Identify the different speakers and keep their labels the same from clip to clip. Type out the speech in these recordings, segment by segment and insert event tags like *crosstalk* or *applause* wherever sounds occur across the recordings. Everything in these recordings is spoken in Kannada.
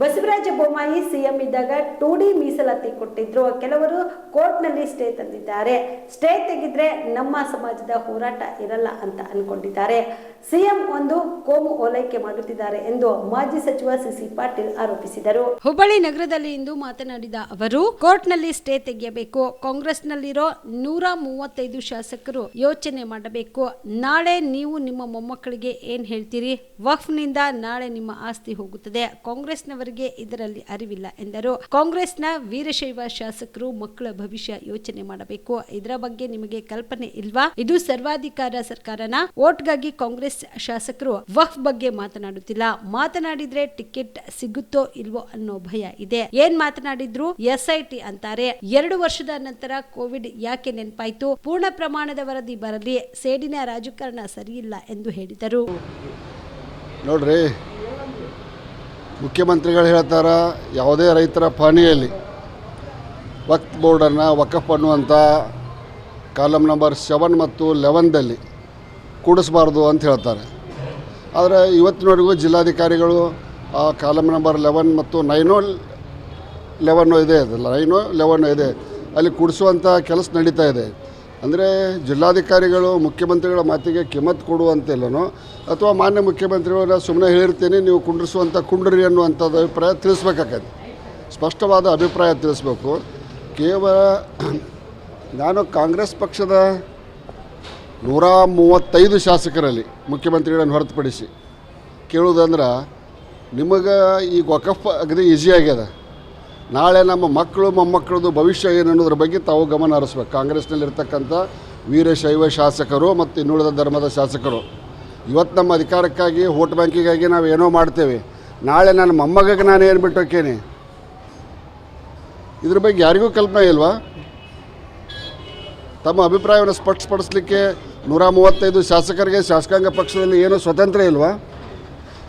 Speaker 1: ಬಸವರಾಜ ಬೊಮ್ಮಾಯಿ ಸಿಎಂ ಇದ್ದಾಗ ಟೂ ಡಿ ಮೀಸಲಾತಿ ಕೊಟ್ಟಿದ್ರು. ಕೆಲವರು ಕೋರ್ಟ್ನಲ್ಲಿ ಸ್ಟೇ ತಂದಿದ್ದಾರೆ. ಸ್ಟೇ ತೆಗೆದ್ರೆ ನಮ್ಮ ಸಮಾಜದ ಹೋರಾಟ ಇರಲ್ಲ ಅಂತ ಅನ್ಕೊಂಡಿದ್ದಾರೆ. ಸಿಎಂ ಒಂದು ಕೋಮು ಓಲೈಕೆ ಮಾಡುತ್ತಿದ್ದಾರೆ ಎಂದು ಮಾಜಿ ಸಚಿವ ಸಿಸಿ ಪಾಟೀಲ್ ಆರೋಪಿಸಿದರು. ಹುಬ್ಬಳ್ಳಿ ನಗರದಲ್ಲಿ ಇಂದು ಮಾತನಾಡಿದ ಅವರು, ಕೋರ್ಟ್ನಲ್ಲಿ ಸ್ಟೇ ತೆಗೆಯಬೇಕು. ಕಾಂಗ್ರೆಸ್ನಲ್ಲಿರೋ ನೂರ ಮೂವತ್ತೈದು ಶಾಸಕರು ಯೋಚನೆ ಮಾಡಬೇಕು. ನಾಳೆ ನೀವು ನಿಮ್ಮ ಮೊಮ್ಮಕ್ಕಳಿಗೆ ಏನ್ ಹೇಳ್ತೀರಿ? ವಕ್ಫ್ನಿಂದ ನಾಳೆ ನಿಮ್ಮ ಆಸ್ತಿ ಹೋಗುತ್ತದೆ. ಕಾಂಗ್ರೆಸ್ನವರಿಗೆ ಇದರಲ್ಲಿ ಅರಿವಿಲ್ಲ ಎಂದರು. ಕಾಂಗ್ರೆಸ್ನ ವೀರಶೈವ ಶಾಸಕರು ಮಕ್ಕಳ ಭವಿಷ್ಯ ಯೋಚನೆ ಮಾಡಬೇಕು. ಇದರ ಬಗ್ಗೆ ನಿಮಗೆ ಕಲ್ಪನೆ ಇಲ್ವಾ? ಇದು ಸರ್ವಾಧಿಕಾರ ಸರ್ಕಾರನ ಓಟ್ಗಾಗಿ ಕಾಂಗ್ರೆಸ್ ಶಾಸಕರು ವಫ್ ಬಗ್ಗೆ ಮಾತನಾಡುತ್ತಿಲ್ಲ. ಮಾತನಾಡಿದ್ರೆ ಟಿಕೆಟ್ ಸಿಗುತ್ತೋ ಇಲ್ವೋ ಅನ್ನೋ ಭಯ ಇದೆ. ಏನ್ ಮಾತನಾಡಿದ್ರು? ಎಸ್ಐಟಿ ಅಂತಾರೆ. ಎರಡು ವರ್ಷದ ನಂತರ ಕೋವಿಡ್ ಯಾಕೆ ನೆನಪಾಯ್ತು? ಪೂರ್ಣ ಪ್ರಮಾಣದ ವರದಿ ಬರಲಿ. ಸೇಡಿನ ರಾಜಕಾರಣ ಸರಿಯಿಲ್ಲ ಎಂದು ಹೇಳಿದರು.
Speaker 2: ನೋಡ್ರಿ ಮುಖ್ಯಮಂತ್ರಿಗಳು ಹೇಳ್ತಾರೆ, ಯಾವುದೇ ರೈತರ ಪಾಣಿಯಲ್ಲಿ ವಕ್ತ್ ಬೋರ್ಡನ್ನು ವಕಫ್ ಅನ್ನುವಂಥ ಕಾಲಮ್ ನಂಬರ್ ಸೆವೆನ್ ಮತ್ತು ಲೆವೆನ್ದಲ್ಲಿ ಕೂಡಿಸ್ಬಾರ್ದು ಅಂತ ಹೇಳ್ತಾರೆ. ಆದರೆ ಇವತ್ತಿನವರೆಗೂ ಜಿಲ್ಲಾಧಿಕಾರಿಗಳು ಆ ಕಾಲಮ್ ನಂಬರ್ ಲೆವೆನ್ ಮತ್ತು ನೈನೋ ಲೆವೆನ್ನು ಇದೆ ಅದಲ್ಲ ನೈನೋ ಲೆವೆನ್ನು ಇದೆ, ಅಲ್ಲಿ ಕೂಡಿಸುವಂಥ ಕೆಲಸ ನಡೀತಾ ಇದೆ. ಅಂದರೆ ಜಿಲ್ಲಾಧಿಕಾರಿಗಳು, ಮುಖ್ಯಮಂತ್ರಿಗಳ ಮಾತಿಗೆ ಕಿಮ್ಮತ್ ಕೊಡುವಂತಿಲ್ಲನೋ, ಅಥವಾ ಮಾನ್ಯ ಮುಖ್ಯಮಂತ್ರಿಗಳನ್ನ ಸುಮ್ಮನೆ ಹೇಳಿರ್ತೀನಿ, ನೀವು ಕುಂಡ್ರಿಸುವಂಥ ಕುಂಡ್ರಿ ಅನ್ನುವಂಥದ್ದು ಅಭಿಪ್ರಾಯ ತಿಳಿಸ್ಬೇಕಾಗತ್ತೆ ಸ್ಪಷ್ಟವಾದ ಅಭಿಪ್ರಾಯ ತಿಳಿಸ್ಬೇಕು. ಕೇವಲ *clears throat* ನಾನು ಕಾಂಗ್ರೆಸ್ ಪಕ್ಷದ ನೂರ ಮೂವತ್ತೈದು ಶಾಸಕರಲ್ಲಿ ಮುಖ್ಯಮಂತ್ರಿಗಳನ್ನು ಹೊರತುಪಡಿಸಿ ಕೇಳುವುದಂದ್ರೆ ನಿಮಗೆ ಈಗ ವಕಫ್ ಅಗದಿ ಈಸಿ ಆಗ್ಯದ. ನಾಳೆ ನಮ್ಮ ಮಕ್ಕಳು ಮೊಮ್ಮಕ್ಕಳದು ಭವಿಷ್ಯ ಏನು ಅನ್ನೋದ್ರ ಬಗ್ಗೆ ತಾವು ಗಮನ ಹರಿಸ್ಬೇಕು. ಕಾಂಗ್ರೆಸ್ನಲ್ಲಿರ್ತಕ್ಕಂಥ ವೀರಶೈವ ಶಾಸಕರು ಮತ್ತು ಇನ್ನುಳಿದ ಧರ್ಮದ ಶಾಸಕರು. ಇವತ್ತು ನಮ್ಮ ಅಧಿಕಾರಕ್ಕಾಗಿ, ವೋಟ್ ಬ್ಯಾಂಕಿಗಾಗಿ ನಾವು ಏನೋ ಮಾಡ್ತೇವೆ. ನಾಳೆ ನನ್ನ ಮೊಮ್ಮಗಗೆ ನಾನು ಏನು ಬಿಟ್ಟು ಹೋಕ್ಕೇನೆ? ಇದ್ರ ಬಗ್ಗೆ ಯಾರಿಗೂ ಕಲ್ಪನೆ ಇಲ್ವಾ? ತಮ್ಮ ಅಭಿಪ್ರಾಯವನ್ನು ಸ್ಪಷ್ಟಪಡಿಸ್ಲಿಕ್ಕೆ ನೂರ ಮೂವತ್ತೈದು ಶಾಸಕರಿಗೆ, ಶಾಸಕಾಂಗ ಪಕ್ಷದಲ್ಲಿ ಏನೂ ಸ್ವತಂತ್ರ ಇಲ್ವಾ?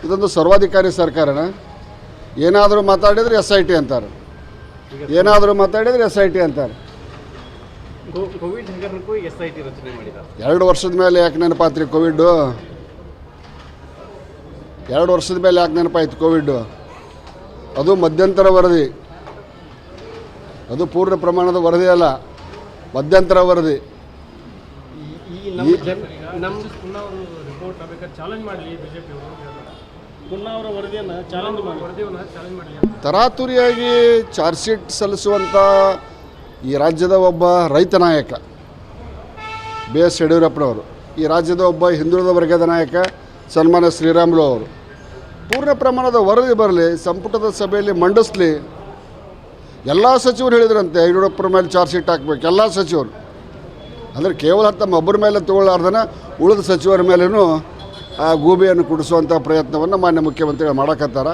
Speaker 2: ಇದೊಂದು ಸರ್ವಾಧಿಕಾರಿ ಸರ್ಕಾರನ? ಏನಾದರೂ ಮಾತಾಡಿದರೆ ಎಸ್ ಐ ಟಿ ಅಂತಾರೆ. ಏನಾದರೂ ಮಾತಾಡಿದರೆ ಎಸ್ ಐ ಟಿ ಅಂತಾರೆ.
Speaker 3: ಕೋವಿಡ್ ಹಗರಣಕ್ಕೂ ಎಸ್ ಐ ಟಿ ರಚನೆ ಮಾಡಿದ್ದಾರೆ
Speaker 2: ಎರಡು ವರ್ಷದ ಮೇಲೆ ಯಾಕೆ ನೆನಪಾತ್ರಿ ಕೋವಿಡ್ಡು? ಎರಡು ವರ್ಷದ ಮೇಲೆ ಯಾಕೆ ನೆನಪಾಯ್ತು ಕೋವಿಡ್ಡು? ಅದು ಮಧ್ಯಂತರ ವರದಿ. ಅದು ಪೂರ್ಣ ಪ್ರಮಾಣದ ವರದಿ ಅಲ್ಲ ಮಧ್ಯಂತರ ವರದಿ.
Speaker 3: ಚಾಲೆಂಜ್ ಮಾಡಲಿ ಬಿಜೆಪಿ
Speaker 2: ತರಾತುರಿಯಾಗಿ ಚಾರ್ಜ್ ಶೀಟ್ ಸಲ್ಲಿಸುವಂಥ ಈ ರಾಜ್ಯದ ಒಬ್ಬ ರೈತ ನಾಯಕ ಬಿ ಎಸ್ ಯಡಿಯೂರಪ್ಪನವರು, ಈ ರಾಜ್ಯದ ಒಬ್ಬ ಹಿಂದುಳಿದ ವರ್ಗದ ನಾಯಕ ಸನ್ಮಾನ್ಯ ಶ್ರೀರಾಮುಲು ಅವರು. ಪೂರ್ಣ ಪ್ರಮಾಣದ ವರದಿ ಬರಲಿ, ಸಂಪುಟದ ಸಭೆಯಲ್ಲಿ ಮಂಡಿಸ್ಲಿ. ಎಲ್ಲ ಸಚಿವರು ಹೇಳಿದ್ರಂತೆ, ಯಡಿಯೂರಪ್ಪನ ಮೇಲೆ ಚಾರ್ಜ್ ಶೀಟ್ ಹಾಕ್ಬೇಕು, ಎಲ್ಲ ಸಚಿವರು. ಅಂದರೆ ಕೇವಲ ತಮ್ಮ ಒಬ್ಬರ ಮೇಲೆ ತಗೊಳ್ಳಾರ್ದನ ಉಳಿದ ಸಚಿವರ ಮೇಲೂ ಆ ಗೂಬೆಯನ್ನು ಕುಡಿಸುವಂಥ ಪ್ರಯತ್ನವನ್ನು ಮಾನ್ಯ ಮುಖ್ಯಮಂತ್ರಿಗಳು ಮಾಡಕತ್ತಾರ.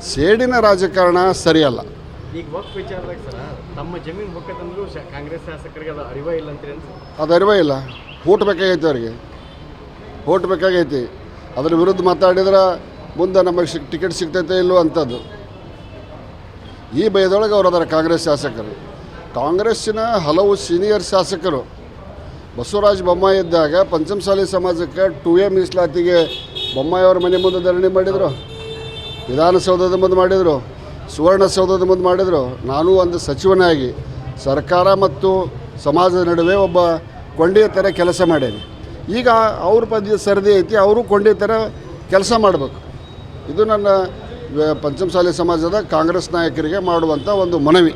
Speaker 2: ಸೇಡಿನ ರಾಜಕಾರಣ ಸರಿಯಲ್ಲ.
Speaker 3: ಈಗ ವಿಚಾರದಾಗ ಸರ ತಮ್ಮ ಜಮೀನು ಕಾಂಗ್ರೆಸ್ ಶಾಸಕರಿಗೆ ಅದು ಅರಿವ ಇಲ್ಲ ಅಂತೀರಿ
Speaker 2: ಅದು ಅರಿವ ಇಲ್ಲ. ಓಟ್ ಬೇಕಾಗೈತಿ ಅವರಿಗೆ. ಓಟ್ ಬೇಕಾಗೈತಿ. ಅದ್ರ ವಿರುದ್ಧ ಮಾತಾಡಿದ್ರೆ ಮುಂದೆ ನಮಗೆ ಸಿಕ್ ಟಿಕೆಟ್ ಸಿಗ್ತೈತೆ ಇಲ್ಲೋ ಅಂಥದ್ದು. ಈ ಭಯದೊಳಗೆ ಅವರು ಅದರ ಕಾಂಗ್ರೆಸ್ ಶಾಸಕರು. ಕಾಂಗ್ರೆಸ್ಸಿನ ಹಲವು ಸೀನಿಯರ್ ಶಾಸಕರು ಬಸವರಾಜ ಬೊಮ್ಮಾಯಿ ಇದ್ದಾಗ ಪಂಚಮಸಾಲಿ ಸಮಾಜಕ್ಕೆ ಟು ಎ ಮೀಸಲಾತಿಗೆ ಬೊಮ್ಮಾಯಿ ಅವರ ಮನೆ ಮುಂದೆ ಧರಣಿ ಮಾಡಿದರು. ವಿಧಾನಸೌಧದ ಮುಂದೆ ಮಾಡಿದರು. ಸುವರ್ಣಸೌಧದ ಮುಂದೆ ಮಾಡಿದರು. ನಾನು ಒಂದು ಸಚಿವನಾಗಿ ಸರ್ಕಾರ ಮತ್ತು ಸಮಾಜದ ನಡುವೆ ಒಬ್ಬ ಕೊಂಡಿಯ ಥರ ಕೆಲಸ ಮಾಡೇನಿ. ಈಗ ಅವ್ರ ಪದ್ಯ ಸರದಿ ಐತಿ, ಅವರು ಕೊಂಡಿಯ ಥರ ಕೆಲಸ ಮಾಡಬೇಕು. ಇದು ನನ್ನ ಪಂಚಮಸಾಲಿ ಸಮಾಜದ ಕಾಂಗ್ರೆಸ್ ನಾಯಕರಿಗೆ ಮಾಡುವಂಥ ಒಂದು ಮನವಿ.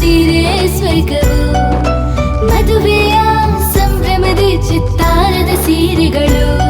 Speaker 4: ಸೀರೆ ಸ್ವರ್ಗವು ಮದುವೆಯ ಸಂಭ್ರಮದ ಚಿತ್ತಾರದ ಸೀರೆಗಳು.